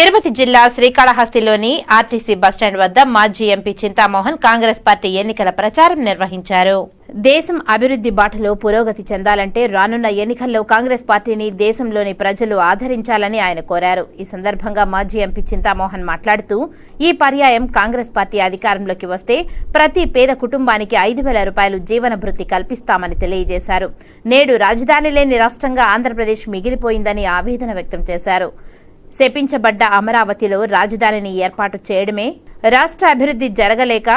తిరుపతి జిల్లా శ్రీకాళహస్తిలోని RTC bus stand వద్ద మాజీ ఎంపీ చింతామోహన్ కాంగ్రెస్ పార్టీ ఎన్నికల ప్రచారం నిర్వహించారు. దేశం అభివృద్ధి బాటలో పురోగతి చెందాలంటే రానున్న ఎన్నికల్లో కాంగ్రెస్ పార్టీని దేశంలోని ప్రజలు ఆదరించాలని ఆయన కోరారు. ఈ సందర్భంగా మాజీ ఎంపీ చింతామోహన్ మాట్లాడుతూ ఈ పర్యాయం కాంగ్రెస్ పార్టీ అధికారంలోకి వస్తే ప్రతి పేద కుటుంబానికి ఐదు వేల రూపాయలు జీవన భృతి కల్పిస్తామని తెలియజేశారు. నేడు రాజధాని లేని రాష్ట్రంగా ఆంధ్రప్రదేశ్ మిగిలిపోయిందని ఆవేదన వ్యక్తం చేశారు. శపించబడ్డ అమరావతిలో రాజధానిని ఏర్పాటు చేయడమే రాష్ట్ర అభివృద్ధి జరగలేక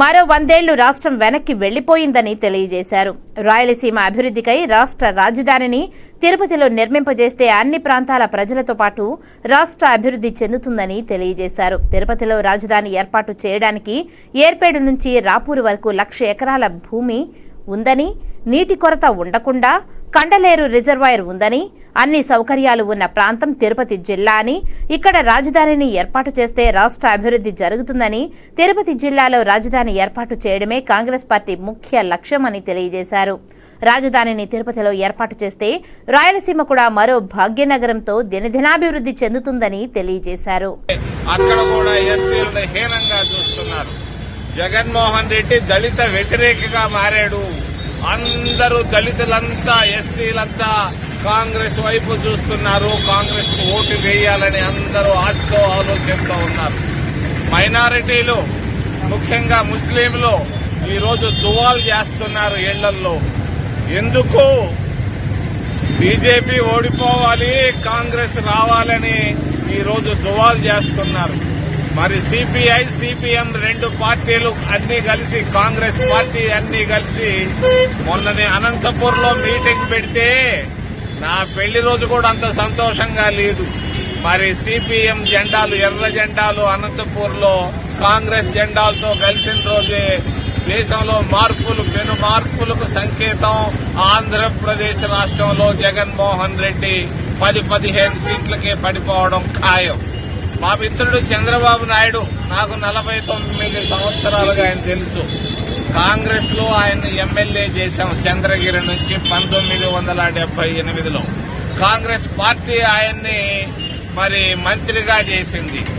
మరో వందేళ్ళు రాష్ట్రం వెనక్కి వెళ్ళిపోయిందని తెలియజేశారు. రాయలసీమ అభివృద్ధికై రాష్ట్ర రాజధానిని తిరుపతిలో నిర్మింపజేస్తే అన్ని ప్రాంతాల ప్రజలతో పాటు రాష్ట్ర అభివృద్ధి చెందుతుందని తెలియజేశారు. తిరుపతిలో రాజధాని ఏర్పాటు చేయడానికి ఏర్పేడు నుంచి రాపూరు వరకు లక్ష ఎకరాల భూమి ఉందని నీటి కొరత ఉండకుండా కండలేరు రిజర్వాయర్ ఉందని అన్ని సౌకర్యాలు ఉన్న ప్రాంతం తిరుపతి జిల్లా అని ఇక్కడ రాజధానిని ఏర్పాటు చేస్తే రాష్ట్ర అభివృద్ధి జరుగుతుందని తిరుపతి జిల్లాలో రాజధాని ఏర్పాటు చేయడమే కాంగ్రెస్ పార్టీ ముఖ్య లక్ష్యమని తెలియజేశారు. రాజధానిని తిరుపతిలో ఏర్పాటు చేస్తే రాయలసీమ కూడా మరో భాగ్యనగరంతో దినదినాభివృద్ధి చెందుతుందని తెలియజేశారు. అక్కడ కూడా హీనంగా చూస్తున్నారు. జగన్మోహన్ రెడ్డి దళిత వ్యతిరేకగా మారాడు. అందరూ దళితులంతా ఎస్సీలంతా కాంగ్రెస్ వైపు చూస్తున్నారు. కాంగ్రెస్కు ఓటు వేయాలని అందరూ ఆశతో ఆలోచనతో ఉన్నారు. మైనారిటీలు ముఖ్యంగా ముస్లింలు ఈరోజు దువాలు చేస్తున్నారు ఇళ్ళల్లో. ఎందుకు? బీజేపీ ఓడిపోవాలి కాంగ్రెస్ రావాలని ఈరోజు దువాలు చేస్తున్నారు. మరి సిపిఐ సిపిఎం రెండు పార్టీలు అన్ని కలిసి కాంగ్రెస్ పార్టీ అన్ని కలిసి మొన్ననే అనంతపూర్లో మీటింగ్ పెడితే నా పెళ్ళి రోజు కూడా అంత సంతోషంగా లేదు. మరి సిపిఎం జెండాలు ఎర్ర జెండాలు అనంతపూర్లో కాంగ్రెస్ జెండాలతో కలిసిన రోజే దేశంలో మార్పులు పెను మార్పులకు సంకేతం ఆంధ్రప్రదేశ్ రాష్ట్రంలో జగన్మోహన్ రెడ్డి పది పదిహేను సీట్లకే పడిపోవడం ఖాయం. మా మిత్రుడు చంద్రబాబు నాయుడు నాకు నలభై తొమ్మిది సంవత్సరాలుగా ఆయన తెలుసు. కాంగ్రెస్లో ఆయన ఎమ్మెల్యే చేశాం చంద్రగిరి నుంచి పంతొమ్మిది వందల డెబ్బై ఎనిమిదిలో. కాంగ్రెస్ పార్టీ ఆయన్ని మరి మంత్రిగా చేసింది.